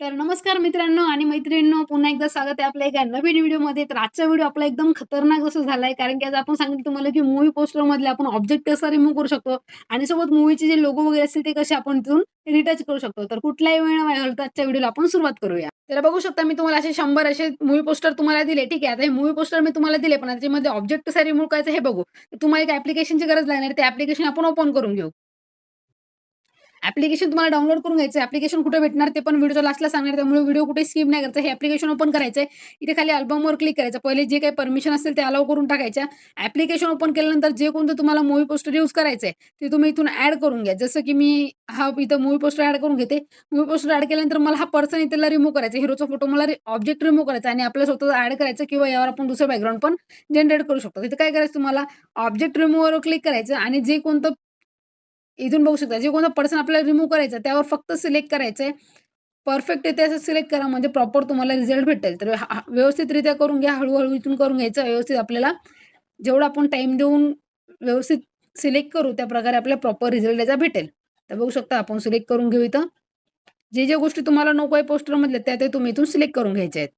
तर नमस्कार मित्रांनो आणि मैत्रिणींनो पुन्हा एकदा स्वागत आहे आपल्या एका नवीन व्हिडिओमध्ये. तर आजचा व्हिडिओ आपला एकदम खतरनाक असं झालाय कारण की आज आपण सांगितलं तुम्हाला की मूवी पोस्टर मधले आपण ऑब्जेक्ट कसा रिमूव्ह करू शकतो आणि सोबत मूवीचे जे लोगो वगैरे असतील ते कसे आपण तिथून रिटच करू शकतो. तर कुठलाही वेळ नाही घालता आजच्या व्हिडिओला आपण सुरुवात करूया. तर बघू शकता मी तुम्हाला असे शंभर असे मूवी पोस्टर तुम्हाला दिले ठीक आहे? आता हे मूवी पोस्टर मी तुम्हाला दिले पण त्याच्यामध्ये ऑब्जेक्ट कसा रिमूव्ह करायचं हे बघू. तुम्हाला एक ऍप्लिकेशनची गरज लागणार ते ऍप्लिकेशन आपण ओपन करून घेऊ. ऍप्लिकेशन तुम्हाला डाउनलोड करून घ्यायचं ऍप्लिकेशन कुठे भेटणार ते पण व्हिडिओ लास्टला सांगणार त्यामुळे व्हिडिओ कुठे स्किप नाही करायचं. हे ऍप्लिकेशन ओपन करायचं इथे खाली अल्बमवर क्लिक करायचं. पहिले जे काही परमिशन असेल ते अलाव करून टाकायच्या. ऍप्लिकेशन ओपन केल्यानंतर जे कोणतं तुम्हाला मूवी पोस्टर यूज आहे ते तुम्ही इथून ऍड करून घ्या. जसं की मी हा इथं मूवी पोस्टर ऍड करून घेते. मूवी पोस्टर ऍड केल्यानंतर मला हा पर्सन इथला रिमूव्ह करायचा. हिरोचा फोटो मला ऑब्जेक्ट रिमूव्ह करायचा आणि आपल्या स्वतः ऍड करायचं किंवा यावर आपण दुसरं बॅकग्राऊंड पण जनरेट करू शकतो. तिथे काय करायचं तुम्हाला? ऑब्जेक्ट रिमूव्हवर क्लिक करायचं आणि जे कोणतं इथून बघू शकता. जे कोणता पर्सन आपल्याला रिमूव्ह करायचं त्यावर फक्त सिलेक्ट करायचंय. परफेक्ट येते असं सिलेक्ट करा म्हणजे प्रॉपर तुम्हाला रिझल्ट भेटेल. तर व्यवस्थितरित्या करून घ्या हळूहळू इथून करून घ्यायचं व्यवस्थित आपल्याला जेवढा आपण टाइम देऊन व्यवस्थित सिलेक्ट करू त्या प्रकारे आपल्याला प्रॉपर रिझल्ट याचा भेटेल. तर बघू शकता आपण सिलेक्ट करून घेऊ इथं. जे जे गोष्टी तुम्हाला नको आहे पोस्टरमधल्या त्या ते तुम्ही इथून सिलेक्ट करून घ्यायचे आहेत.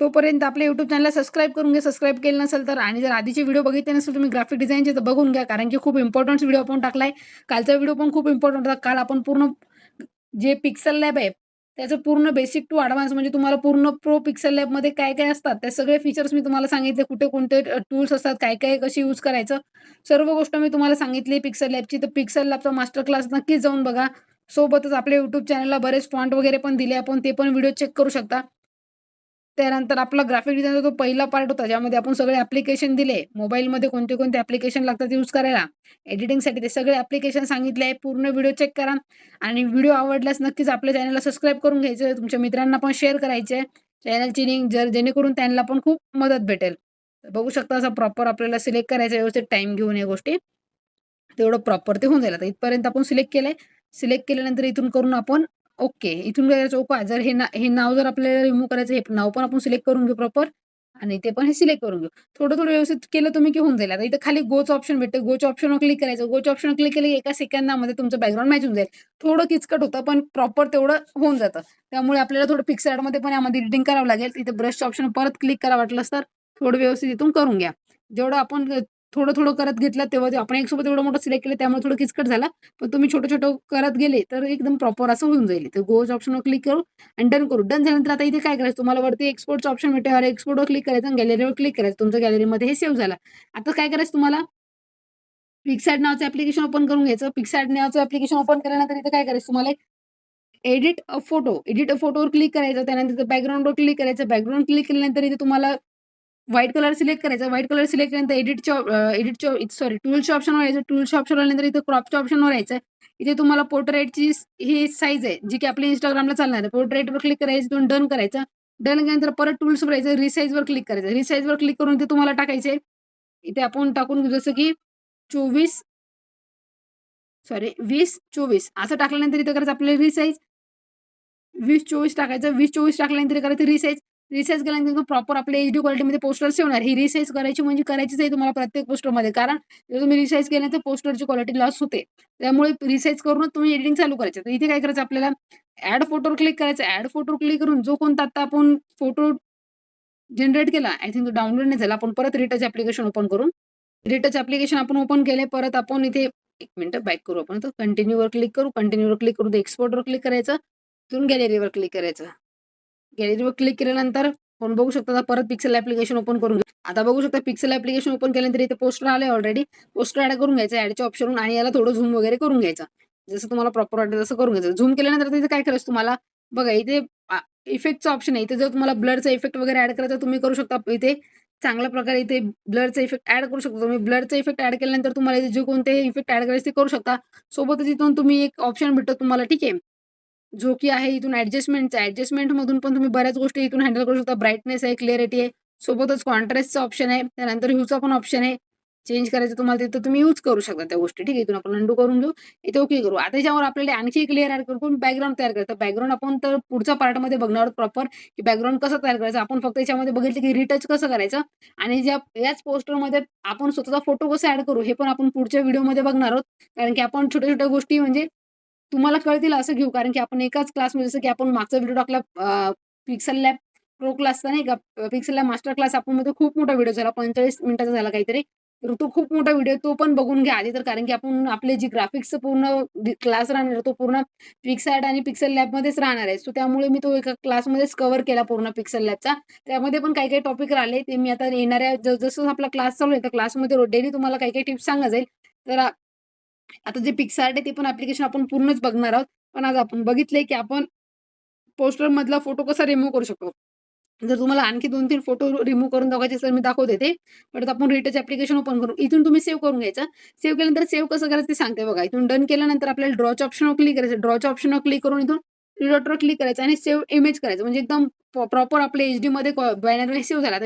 तोपर्यंत आपल्या युट्यूब चॅनलला सबस्क्राईब करून घ्या. सबस्क्राईब केलं नसेल तर आणि जर आधीचे व्हिडिओ बघितले नसेल तुम्ही ग्राफिक डिझाईनचे तर बघून घ्या. कारण की खूप इम्पॉर्टंट व्हिडिओ आपण टाकलाय. कालचा व्हिडिओ पण खूप इम्पॉर्टंट होता. काल आपण पूर्ण जे पिक्सल लॅब आहे त्याचं पूर्ण बेसिक टू ॲडव्हान्स म्हणजे तुम्हाला पूर्ण प्रो पिक्सल लॅबमध्ये काय काय असतात त्या सगळे फीचर्स मी तुम्हाला सांगितले. कुठे कोणते टूल्स असतात काय काय कशी यूज करायचं सर्व गोष्ट मी तुम्हाला सांगितली पिक्सल लॅबची तर पिक्सल लॅबचा मास्टर क्लास नक्कीच जाऊन बघा. सोबतच आपल्या युट्यूब चॅनलला बरेच फॉन्ट वगैरे पण दिले आपण ते पण व्हिडिओ चेक करू शकता. त्यानंतर आपला ग्राफिक डिझाईनचा जो पहिला पार्ट होता ज्यामध्ये आपण सगळे ऍप्लिकेशन दिले मोबाईलमध्ये कोणते कोणते ऍप्लिकेशन लागतात यूज करायला एडिटिंगसाठी ते सगळे ऍप्लिकेशन सांगितले आहे पूर्ण व्हिडिओ चेक करा. आणि व्हिडिओ आवडल्यास नक्कीच आपल्या चॅनलला सबस्क्राईब करून घ्यायचं तुमच्या मित्रांना पण शेअर करायचे. चॅनलची लिंक जर जेणेकरून त्यांना पण खूप मदत भेटेल. बघू शकता असं प्रॉपर आपल्याला सिलेक्ट करायचं व्यवस्थित टाइम घेऊन या गोष्टी. तेवढं प्रॉपर ते होऊन जाईल. आता इथपर्यंत आपण सिलेक्ट केलंय. सिलेक्ट केल्यानंतर इथून करून आपण ओके. इथून करायचं ओके जर हे ना हे नाव जर आपल्याला रिमूव्ह करायचं हे नाव पण आपण सिलेक्ट करून घेऊ प्रॉपर आणि ते पण हे सिलेक्ट करून घेऊ. थोडं थोडं व्यवस्थित केलं तुम्ही की होऊन जाईल. आता इथं खाली गोच ऑप्शन भेटते गोच ऑप्शनवर क्लिक करायचं. गोच ऑप्शन क्लिक केलं एका सेकंदामध्ये तुमचं बॅकग्राऊंड मॅच होऊन जाईल. थोडं किचकट होतं पण प्रॉपर तेवढं होऊन जातं. त्यामुळे आपल्याला थोडं पिक्सआर्टमध्ये पण यामध्ये एडिटिंग करावं लागेल. इथे ब्रशचं ऑप्शन परत क्लिक करा वाटलं तर थोडं व्यवस्थित इथून करून घ्या. जेवढं आपण थोडं थोडं करत घेतलं तेव्हा ते आपण एकसोबत एवढं मोठं सिलेक्ट केलं त्यामुळे थोडं किचकट झाला. पण तुम्ही छोटं छोटं करत गेले तर एकदम प्रॉपर असं होऊन जाईल. तर गोज ऑप्शनवर क्लिक करू आणि डन करू डन झाल्यानंतर आता इथे काय करायचं? तुम्हाला वरती एक्सपोर्टचं ऑप्शन भेटेल एक्सपोर्टवर क्लिक करायचं आणि गॅलरीवर क्लिक करायचं. तुमच्या गॅलरीमध्ये हे सेव्ह झालं. आता काय करायचं तुम्हाला? पिक्सॅड नावाचं ऍप्लिकेशन ओपन करून घ्यायचं. पिक्सॅड नावाचं ऍप्लिकेशन ओपन केल्यानंतर इथे काय करायचं? तुम्हाला edit a photo edit a फोटोवर click करायचं. त्यानंतर बॅकग्राऊंडवर क्लिक करायचं. बॅकग्राऊंड क्लिक केल्यानंतर इथे तुम्हाला व्हाईट कलर सिलेक्ट करायचा. व्हाईट कलर सिलेक्ट केल्यानंतर एडिटच्या एडिटच्या सॉरी टूलच्या ऑप्शनवर यायचं. टूलच्या ऑप्शन आल्यानंतर इथे क्रॉपच्या ऑप्शनवर यायचं. इथे तुम्हाला पोर्ट्रेटची ही साईज आहे जी की आपली इंस्टाग्रामला चालणार आहे. पोर्ट्रेटवर क्लिक करायचं दोन डन करायचं. डन केल्यानंतर परत टूल्सवर यायचं. रिसाईजवर क्लिक करायचं. रिसाईजवर क्लिक करून ते तुम्हाला टाकायचे. इथे आपण टाकून जसं की चोवीस सॉरी वीस चोवीस. असं टाकल्यानंतर इथे करायचं आपल्याला रिसाईज वीस चोवीस टाकायचं. वीस चोवीस टाकल्यानंतर करायचं रिसाईज रिसाईज केल्यानंतर प्रॉपर आपल्या एच डी क्वालिटीमध्ये पोस्टर ठेवणार. ही रिसाईज करायची म्हणजे करायचीच आहे तुम्हाला प्रत्येक पोस्टरमध्ये कारण जर तुम्ही रिसाईज केल्यानंतर पोस्टरची क्वालिटी लॉस होते. त्यामुळे रिसाईज करूनच तुम्ही एडिटिंग चालू करायचं. तर इथे काय करायचं आपल्याला? ऍड फोटोवर क्लिक करायचं. ऍड फोटोवर क्लिक करून जो कोणता आता आपण फोटो जनरेट केला आय थिंक तो डाउनलोड नाही झाला. आपण परत रिटच ऍप्लिकेशन ओपन करून रिटच ऍप्लिकेशन आपण ओपन केले परत आपण इथे एक मिनटं बॅक करू आपण. तर कंटिन्यूवर क्लिक करू कंटिन्यूवर क्लिक करू. एक्सपोर्टवर क्लिक करायचं तिथून गॅलरीवर क्लिक करायचं. गॅलरीवर क्लिक केल्यानंतर आपण बघू शकता परत पिक्सल ऍप्लिकेशन ओपन करून आता बघू शकता पिक्सल ऍप्लिकेशन ओपन केल्यानंतर इथे पोस्टर आले ऑलरेडी पोस्टर ऍड करून घ्यायचं ऍडच्या ऑप्शनवरून आणि याला थोडं झूम वगैरे करून घ्यायचं. जसं तुम्हाला प्रॉपर वाटेल तसं करून घ्यायचं. झूम केल्यानंतर तिथे काय करायचं तुम्हाला? बघा इथे इफेक्टचा ऑप्शन आहे. इथे जर तुम्हाला ब्लडचा इफेक्ट वगैरे ऍड करायचा तुम्ही करू शकता. इथे चांगल्या प्रकारे इथे ब्लडचा इफेक्ट ऍड करू शकता. तुम्ही ब्लडचा इफेक्ट ऍड केल्यानंतर तुम्हाला इथे जे कोणते इफेक्ट ऍड करायचे ते करू शकता. सोबतच इथून तुम्ही एक ऑप्शन भेटतो तुम्हाला. ठीक आहे. जो की आहे इथून ऍडजस्टमेंटचा ऍडजस्टमेंटमधून पण तुम्ही बऱ्याच गोष्टी इथून हँडल करू शकता. ब्राईटनेस आहे क्लिअरिटी आहे. सोबतच कॉन्ट्रास्टचा ऑप्शन आहे. त्यानंतर ह्यूचा पण ऑप्शन आहे. चेंज करायचं तुम्हाला तिथं तुम्ही यूज करू शकता त्या गोष्टी. ठीक आहे इथून आपण अंडू करून घेऊ. इथे ओके करू. आता याच्यावर आपल्याला आणखी क्लिअर ऍड करून बॅकग्राऊंड तयार करायचं बॅकग्राऊंड आपण तर पुढच्या पार्टमध्ये बघणार आहोत प्रॉपर की बॅकग्राऊंड कसं तयार करायचं? आपण फक्त याच्यामध्ये बघितलं की रिटच कसं करायचं? आणि ज्या याच पोस्टरमध्ये आपण स्वतःचा फोटो कसं ऍड करू? हे पण आपण पुढच्या व्हिडिओमध्ये बघणार आहोत. कारण की आपण छोट्या छोट्या गोष्टी म्हणजे तुम्हाला कळतील असं घेऊ कारण की आपण एकाच क्लासमध्ये जसं की आपण मागचा व्हिडिओ टाकला पिक्सल लॅब प्रो क्लासचा नाही का? पिक्सल लॅब मास्टर क्लास आपण मध्ये खूप मोठा व्हिडिओ झाला पंचेचाळीस मिनिटाचा झाला काहीतरी. तर तो खूप मोठा व्हिडिओ तो पण बघून घ्या आधी तर कारण की आपण आपले जी ग्राफिक्सचं पूर्ण क्लास राहणार तो पूर्ण पिक्सॅट आणि पिक्सल लॅबमध्येच राहणार आहे. सो त्यामुळे मी तो एका क्लासमध्येच कव्हर केला पूर्ण पिक्सल लॅबचा त्यामध्ये पण काही काही टॉपिक राहिले ते मी आता येणाऱ्या जसं आपला क्लास चालू आहे त्या क्लासमध्ये डेली तुम्हाला काही काही टिप्स सांगा जाईल. तर आता जे पिक्सार्ट आहे ते पण ऍप्लिकेशन आपण पूर्णच बघणार आहोत. पण आज आपण बघितले की आपण पोस्टर मधला फोटो कसा रिमूव्ह करू शकतो? जर तुम्हाला आणखी दोन तीन फोटो रिमूव्ह करून दाखवायचे असेल मी दाखवते ते. पण आपण रिटच ऍप्लिकेशन ओपन करू. इथून तुम्ही सेव्ह करून घ्यायचं. सेव्ह केल्यानंतर सेव्ह कसं करायचं ते सांगते बघा. इथून डन केल्यानंतर आपल्याला ड्रॉच्या ऑप्शनवर क्लिक करायचं. ड्रॉच्या ऑप्शनवर क्लिक करून इथून रिडॉटवर क्लिक करायचं आणि सेव्ह इमेज करायचं. म्हणजे एकदम प्रॉपर आपल्या एच डी मध्ये बॅनर सेव्ह झाला.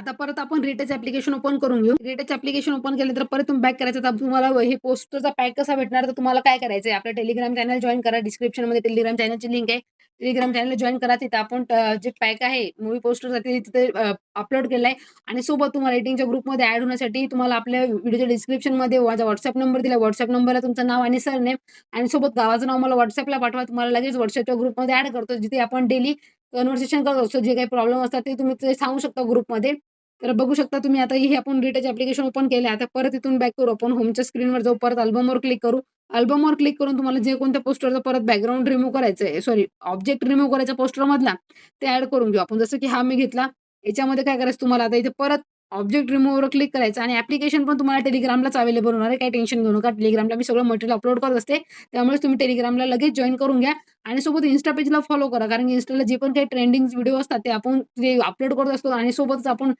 आता परत आपण रिटच ऍप्लिकेशन ओपन करून घेऊ. रिटच ऍप्लिकेशन ओपन केलं तर परत तुम्ही बॅक करायचं. तर तुम्हाला हे पोस्टरचा पॅक कसा भेटणार तर तुम्हाला काय करायचं आहे आपल्या टेलिग्राम चॅनल जॉईन करा. डिस्क्रिप्शनमध्ये टेलिग्राम चॅनलची लिंक आहे. टेलिग्राम चॅनल जॉईन करा. तिथे आपण जे पॅक आहे मूवी पोस्टर तिथे अपलोड केलं आहे आणि सोबत तुम्हाला रेटिंगच्या ग्रुपमध्ये ऍड होण्यासाठी तुम्हाला आपल्या व्हिडिओच्या डिस्क्रिप्शनमध्ये माझा व्हॉट्सअप नंबर दिला. व्हॉट्सअप नंबरला तुमचं नाव आणि सरनेम आणि सोबत गावाचं नाव मला व्हॉट्सअपला पाठवा. तुम्हाला लगेच व्हॉट्सअपच्या ग्रुपमध्ये ऍड करतो जिथे आपण डेली कन्व्हर्सेशन करत असतो. जे काही प्रॉब्लेम असतात ते तुम्ही सांगू शकता ग्रुपमध्ये तर बघू शकता तुम्ही आता हे आपण रिटच ऍप्लिकेशन ओपन केलं आता परत इथून बॅक करू आपण होमच्या स्क्रीनवर जाऊ परत अल्बमवर क्लिक करू. अल्बमवर क्लिक करून तुम्हाला जे कोणत्या पोस्टरचा परत बॅकग्राऊंड रिमूव्ह करायचं आहे सॉरी ऑब्जेक्ट रिमूव्ह करायचा पोस्टर मधला ते ऍड करून घेऊ. आपण जसं की हा मी घेतला याच्यामध्ये काय करायचं तुम्हाला आता इथे परत ऑब्जेक्ट रिमूव्हवर क्लिक करायचं आणि ऍप्लिकेशन पण तुम्हाला टेलिग्रामलाच अवेलेबल होणार आहे. काही टेन्शन घेऊ नका. टेलिग्रामला मी सगळं मटेरियल अपलोड करत असते. त्यामुळे तुम्ही टेलिग्रामला लगेच जॉईन करून घ्या आणि सोबत इन्स्टा पेजला फॉलो करा. कारण की इन्स्टाला जे पण काही ट्रेंडिंग व्हिडिओ असतात ते आपण ते अपलोड करत असतो आणि सोबतच आपण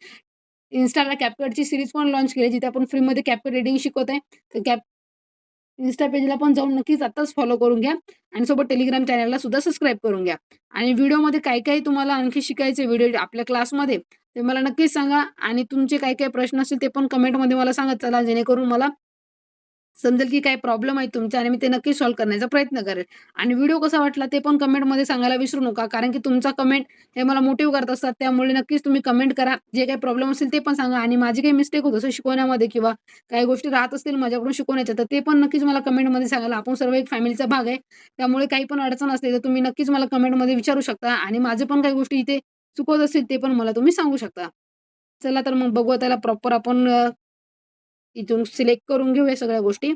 इन्स्टाला कॅपकटची सिरीज पण लॉन्च केली जिथे आपण फ्रीमध्ये कॅपकट रेडिंग शिकवत आहे तर कॅप इन्स्टा पेजला पण जाऊन नक्कीच आताच फॉलो करून घ्या आणि सोबत टेलिग्राम चॅनलला सुद्धा सबस्क्राईब करून घ्या. आणि व्हिडिओमध्ये काय काय तुम्हाला आणखी शिकायचे व्हिडिओ आपल्या क्लासमध्ये ते मला नक्कीच सांगा. आणि तुमचे काय काय प्रश्न असतील ते पण कमेंटमध्ये मला सांगत चला जेणेकरून मला समजेल की काय प्रॉब्लेम आहे तुमच्या आणि मी ते नक्की सॉल्व्ह करण्याचा प्रयत्न करेल. आणि व्हिडिओ कसा वाटला ते पण कमेंटमध्ये सांगायला विसरू नका. कारण की तुमचा कमेंट हे मला मोटिव्ह करत असतात. त्यामुळे नक्कीच तुम्ही कमेंट करा. जे काही प्रॉब्लेम असेल ते पण सांगा. आणि माझी काही मिस्टेक होत असेल शिकवण्यामध्ये किंवा काही गोष्टी राहत असतील माझ्याकडून शिकवण्याच्या तर ते पण नक्कीच मला कमेंटमध्ये सांगायला. आपण सर्व एक फॅमिलीचा भाग आहे. त्यामुळे काही पण अडचण असते तर तुम्ही नक्कीच मला कमेंटमध्ये विचारू शकता. आणि माझे पण काही गोष्टी इथे चुकवत असतील ते पण मला तुम्ही सांगू शकता. चला तर मग बघू त्याला प्रॉपर आपण इथून सिलेक्ट करून घेऊया सगळ्या गोष्टी.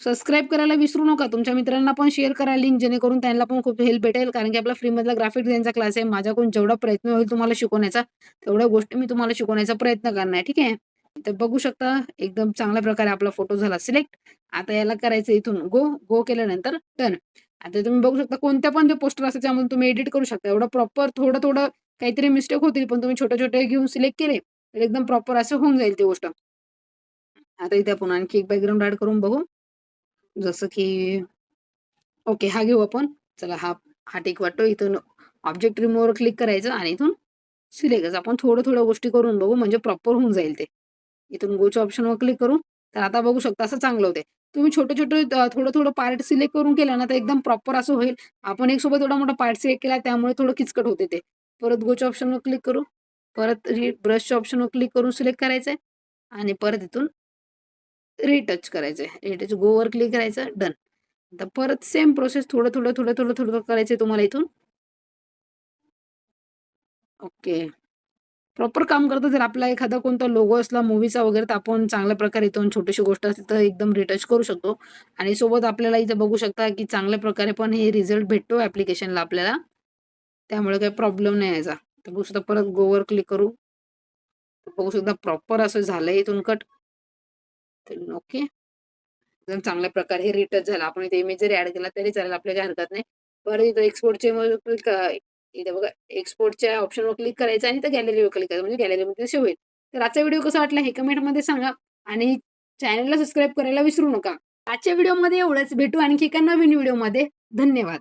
सबस्क्राईब करायला विसरू नका. तुमच्या मित्रांना पण शेअर करा लिंक जेणेकरून त्यांना पण खूप हेल्प भेटेल. कारण की आपला फ्रीमधला ग्राफिक डिझाईनचा क्लास आहे. माझ्याकडून जेवढा प्रयत्न होईल तुम्हाला शिकवण्याचा तेवढ्या गोष्टी मी तुम्हाला शिकवण्याचा प्रयत्न करणार. ठीक आहे? तर बघू शकता एकदम चांगल्या प्रकारे आपला फोटो झाला सिलेक्ट आता याला करायचं इथून. गो गो केल्यानंतर डन आता तुम्ही बघू शकता कोणत्या पण जे पोस्टर असतात त्यामधून तुम्ही एडिट करू शकता. एवढं प्रॉपर थोडं थोडं काहीतरी मिस्टेक होतील पण तुम्ही छोटे छोटे घेऊन सिलेक्ट केले तर एकदम प्रॉपर असं होऊन जाईल ती गोष्ट. आता इथे आपण आणखी एक बॅकग्राऊंड ऍड करून बघू. जसं की ओके हा घेऊ आपण. चला हा हा टिक वाटतो. इथून ऑब्जेक्ट रिमोवर क्लिक करायचं आणि इथून सिलेक्ट आपण थोडं थोडं गोष्टी करून बघू म्हणजे प्रॉपर होऊन जाईल ते. इथून गोच्या ऑप्शनवर क्लिक करू. तर आता बघू शकता असं चांगलं होते तुम्ही छोटे छोटे थोडं थोडं पार्ट सिलेक्ट करून केलं ना तर एकदम प्रॉपर असं होईल. आपण एक सोबत एवढा मोठा पार्ट सिलेक्ट केला त्यामुळे थोडं किचकट होते ते. परत गोच्या ऑप्शनवर क्लिक करू. परत ब्रशच्या ऑप्शनवर क्लिक करून सिलेक्ट करायचं आणि परत इथून रिटच करायचं आहे रिटच गोवर क्लिक करायचं डन आता परत सेम प्रोसेस थोडं थोडं थोडं थोडं थोडं करायचं आहे तुम्हाला इथून. ओके प्रॉपर काम करतं जर आपला एखादा कोणता लोगो असला मूवीचा वगैरे तर आपण चांगल्या प्रकारे इथून छोटीशी गोष्ट असली तर एकदम रिटच करू शकतो. आणि सोबत आपल्याला इथं बघू शकता की चांगल्या प्रकारे पण हे रिझल्ट भेटतो ऍप्लिकेशनला आपल्याला. त्यामुळे काही प्रॉब्लेम नाही यायचा तर बघू शकता परत गोवर क्लिक करू. बघू शकता प्रॉपर असं झालंय इथून कट ओके. एकदम चांगल्या प्रकारे हे रिटच झालं. आपण इथे इमेज जरी ऍड केला तरी चालेल आपल्या काही हरकत नाही. परत इथं एक्सपोर्टचे क्लिक इथे बघा एक्सपोर्टच्या ऑप्शनवर क्लिक करायचं आणि तर गॅलरीवर क्लिक करायचं म्हणजे गॅलरीमध्ये सेव्ह होईल. तर आजचा व्हिडिओ कसा वाटला हे कमेंटमध्ये सांगा. आणि चॅनलला सबस्क्राईब करायला विसरू नका. आजच्या व्हिडिओमध्ये एवढंच. भेटू आणखी एका नवीन व्हिडिओमध्ये धन्यवाद.